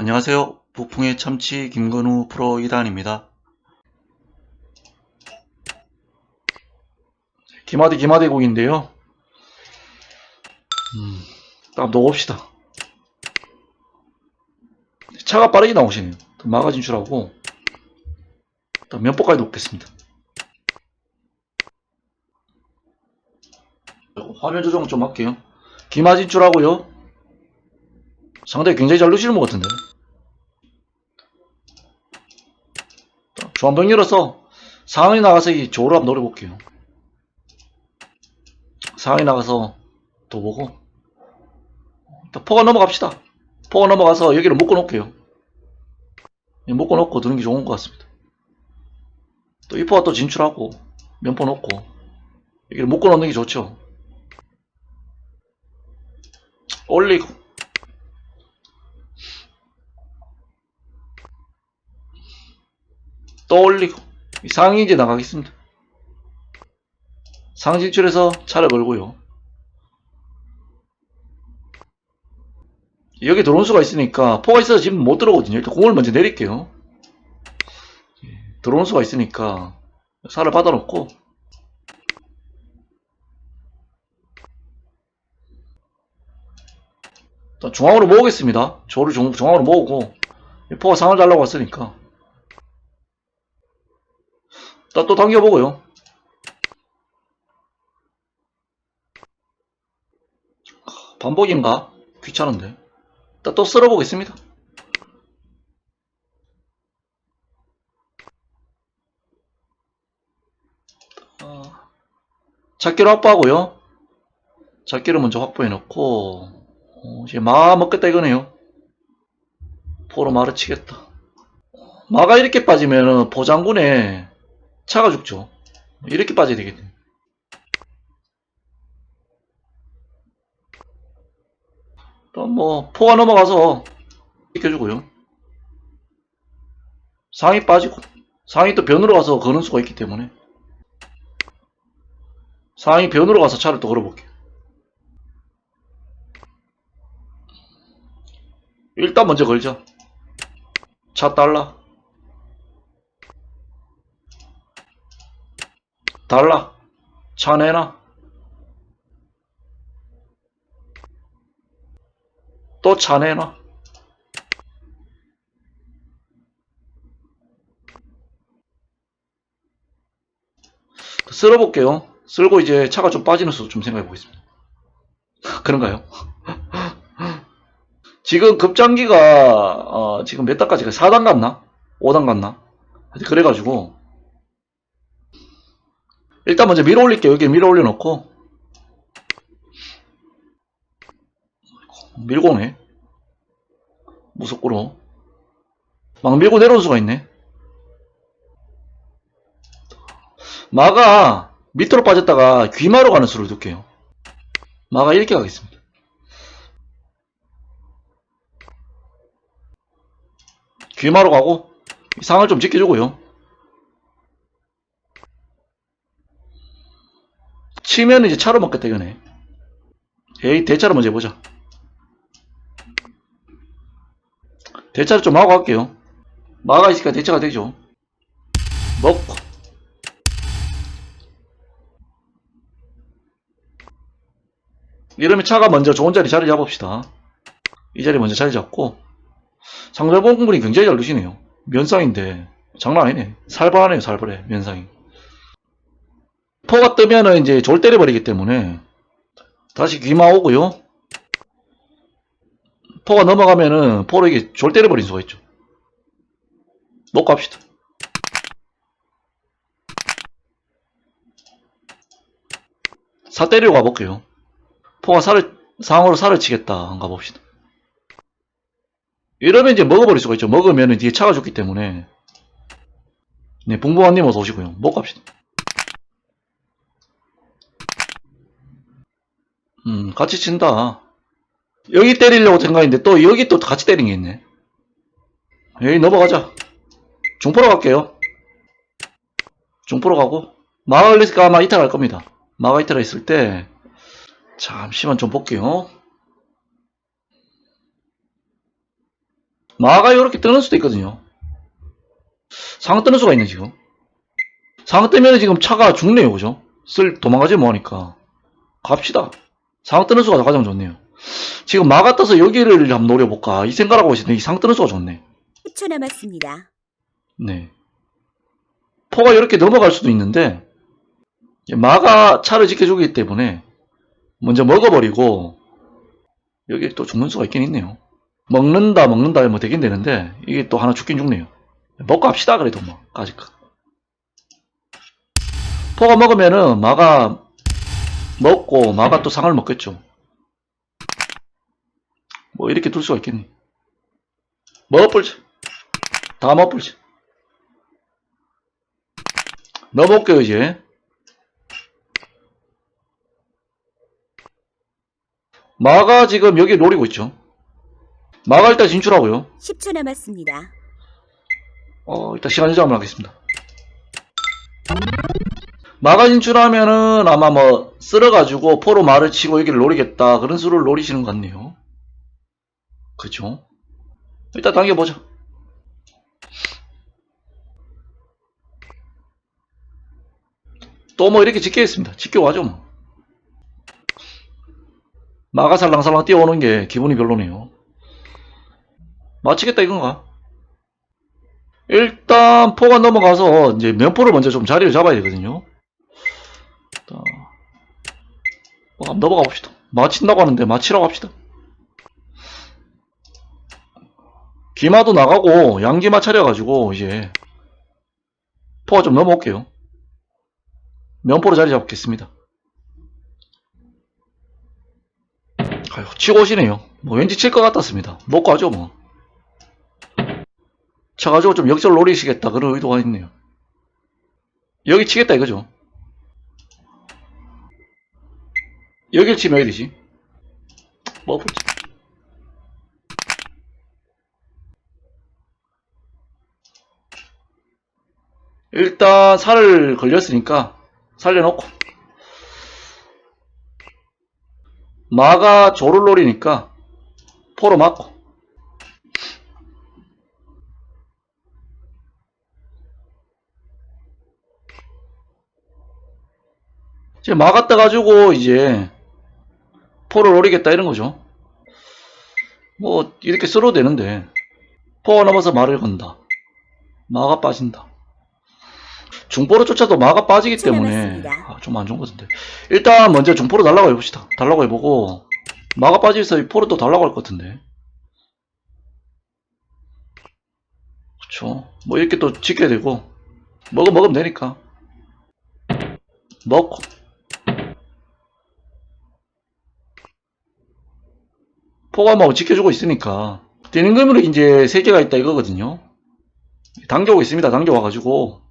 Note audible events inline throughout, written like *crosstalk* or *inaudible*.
안녕하세요. 북풍의 참치 김건우 프로 2단입니다. 기마디 기마디 곡인데요. 음, 딱 넣어봅시다. 차가 빠르게 나오시네요. 마가 진출하고 일단 면포까지 놓겠습니다. 화면 조정 좀 할게요. 기마 진출하고요. 상당히 굉장히 잘 넣으시는 것 같은데. 조한병 열어서 상황이 나가서 이 조를 한번 노려볼게요. 상황이 나가서 또 보고 일단 포가 넘어갑시다. 포가 넘어가서 여기를 묶어 놓을게요. 묶어 놓고 드는 게 좋은 것 같습니다. 또 이 포가 또 진출하고 면포 놓고 여기를 묶어 놓는 게 좋죠. 올리고 또 올리고 상위 이제 나가겠습니다. 상위 진출해서 차를 걸고요. 여기 들어온 수가 있으니까 포가 있어서 지금 못 들어오거든요. 일단 공을 먼저 내릴게요. 예, 들어온 수가 있으니까 살을 받아놓고 일단 중앙으로 모으겠습니다. 조를 중, 중앙으로 모으고 포가 상을 달라고 왔으니까 또, 또 당겨보고요. 반복인가? 귀찮은데. 일단 또 쓸어보겠습니다. 어, 찾기로 확보하고요. 찾기를 먼저 확보해 놓고 어, 이제 마 먹겠다 이거네요. 포로 마를 치겠다. 마가 이렇게 빠지면은 보장군에 차가 죽죠. 이렇게 빠져야 되겠네. 또 뭐 포가 넘어가서 지켜주고요. 상이 빠지고 상이 또 변으로 가서 거는 수가 있기 때문에 상이 변으로 가서 차를 또 걸어볼게요. 일단 먼저 걸자. 차 달라. 달라. 차 내놔. 또 차 내놔. 쓸어볼게요. 쓸고 이제 차가 좀 빠지는 수도 좀 생각해 보겠습니다. *laughs* 그런가요? *laughs* 지금 급장기가 어, 지금 몇 단까지 가? 4단 갔나? 5단 갔나? 그래가지고 일단 먼저 밀어 올릴게요. 여기 밀어 올려놓고 밀고 오네. 무섭고로 막 밀고 내려올 수가 있네. 마가 밑으로 빠졌다가 귀마로 가는 수를 둘게요. 마가 이렇게 가겠습니다. 귀마로 가고 상을 좀 지켜주고요. 치면 이제 차로 먹겠다 이거네. 에이 대차로 먼저 해보자. 대차를 좀 하고 갈게요. 마가 있으니까 대차가 되죠. 먹고 이러면 차가 먼저 좋은 자리 자리 잡읍시다. 이 자리 먼저 자리 잡고 상대방 공분이 굉장히 잘 두시네요. 면상인데 장난 아니네. 살벌하네요, 살벌해 면상이. 포가 뜨면은 이제 졸 때려버리기 때문에 다시 귀마 오고요. 포가 넘어가면은 포로 이게 졸 때려버린 수가 있죠. 놓고 갑시다. 사 때리고 가볼게요. 포가 살을, 상으로 살을 치겠다. 안 가봅시다. 이러면 이제 먹어버릴 수가 있죠. 먹으면 뒤에 차가 죽기 때문에. 네, 붕붕한님 어서 오시고요. 먹고 갑시다. 음, 같이 친다. 여기 때리려고 생각했는데 또 여기 또 같이 때린 게 있네. 여기 넘어가자. 중포로 갈게요. 중포로 가고. 마을리스가 아마 이탈 갈 겁니다. 마가 이탈 있을 때, 잠시만 좀 볼게요. 마가 이렇게 뜨는 수도 있거든요. 상 뜨는 수가 있네, 지금. 상 뜨면 지금 차가 죽네요, 그죠? 쓸, 도망가지 뭐하니까. 갑시다. 상 뜨는 수가 가장 좋네요. 지금 마가 떠서 여기를 한번 노려볼까. 이 생각하고 있는데, 이상 뜨는 수가 좋네. 10초 남았습니다. 네. 포가 이렇게 넘어갈 수도 있는데, 마가 차를 지켜주기 때문에, 먼저 먹어버리고, 여기 또 죽는 수가 있긴 있네요. 먹는다, 먹는다, 뭐 되긴 되는데, 이게 또 하나 죽긴 죽네요. 먹고 합시다, 그래도 뭐, 까짓 거. 포가 먹으면은, 마가 먹고, 마가 또 상을 먹겠죠. 뭐, 이렇게 둘 수가 있겠네. 먹어볼지. 다 먹어볼지. 넣어볼게요, 이제. 마가 지금 여기 노리고 있죠. 마가 일단 진출하고요. 10초 남았습니다. 어, 일단 시간 조정을 하겠습니다. 마가 진출하면은 아마 뭐 쓸어가지고 포로 말을 치고 여기를 노리겠다 그런 수를 노리시는 것 같네요. 그죠? 일단 당겨보자. 또 뭐 이렇게 지켜있습니다. 지켜가죠 뭐. 마가 살랑살랑 뛰어오는 게 기분이 별로네요. 마치겠다 이건가? 일단 포가 넘어가서 이제 면포를 먼저 좀 자리를 잡아야 되거든요. 자, 뭐 한번 넘어가 봅시다. 마친다고 하는데 마치라고 합시다. 기마도 나가고 양기마 차려가지고 이제 포가 좀 넘어올게요. 면포로 자리 잡겠습니다. 아유, 치고 오시네요. 뭐 왠지 칠 것 같았습니다. 먹고 하죠 뭐. 쳐가지고 좀 역전 노리시겠다 그런 의도가 있네요. 여기 치겠다 이거죠. 여길 치면 어디 되지? 뭐 볼지. 일단 살을 걸렸으니까 살려놓고 마가 조를 노리니까 포로 맞고 이제 마가 떠가지고 이제 포를 노리겠다 이런 거죠. 뭐 이렇게 써도 되는데 포가 넘어서 말을 건다. 마가 빠진다. 중포로 쫓아도 마가 빠지기 때문에. 아, 좀 안 좋은 것 같은데 일단 먼저 중포로 달라고 해봅시다. 달라고 해보고 마가 빠지면서 이 포로 또 달라고 할 것 같은데 그쵸 뭐 이렇게 또 지켜야 되고 먹어 먹으면 되니까 먹고 포가마고 지켜주고 있으니까 되는 그물이 이제 세 개가 있다 이거거든요. 당겨오고 있습니다. 당겨와가지고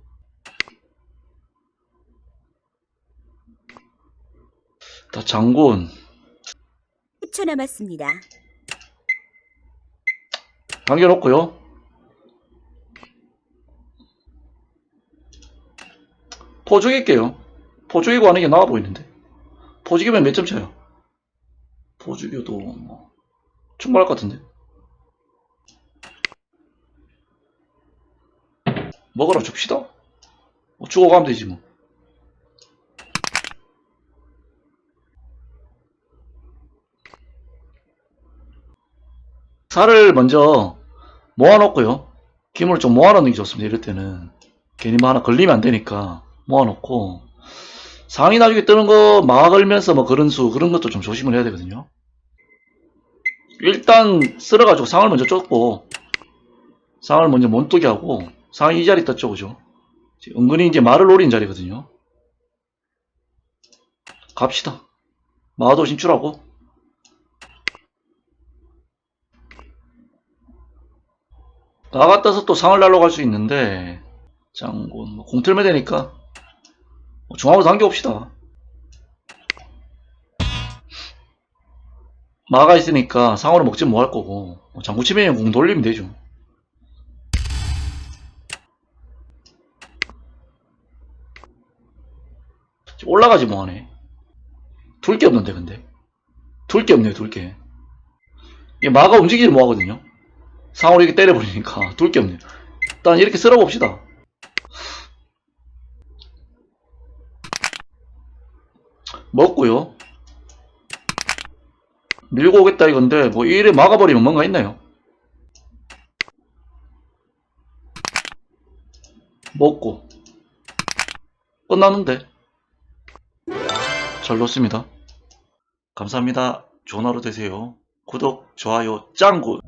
다 장군 10초 남았습니다. 당겨놓고요. 포 죽일게요. 포 죽이고 하는 게 나아 보이는데. 포 죽이면 몇점 쳐요? 포 죽여도 뭐 충분할 것 같은데. 먹으라 줍시다. 뭐 죽어가면 되지 뭐. 살을 먼저 모아놓고요. 김을 좀 모아놓는 게 좋습니다. 이럴 때는. 괜히 뭐 하나 걸리면 안 되니까 모아놓고 상이 나중에 뜨는 거막 걸면서 뭐 그런 수 그런 것도 좀 조심을 해야 되거든요. 일단 쓸어가지고 상을 먼저 쫓고 상을 먼저 못뜨게 하고 상이 이 자리 떴죠, 그죠? 은근히 이제 말을 노린 자리거든요. 갑시다. 마도 진출하고 나갔다서 또 상을 날러 갈 수 있는데 장군 뭐 공틀면 되니까 뭐 중앙으로 당겨봅시다 마가 있으니까 상으로 먹지 뭐할 거고 뭐 장구 치면 공 돌리면 되죠 올라가지 뭐하네 둘 게 없는데 근데 둘 게 없네요 둘게 이게 마가 움직이지 뭐하거든요 상호를 이렇게 때려버리니까 둘 게 없네요. 일단 이렇게 쓸어봅시다. 먹고요. 밀고 오겠다 이건데 뭐 이래 막아버리면 뭔가 있나요? 먹고 끝나는데 잘 넣습니다. 감사합니다. 좋은 하루 되세요. 구독, 좋아요, 짱구!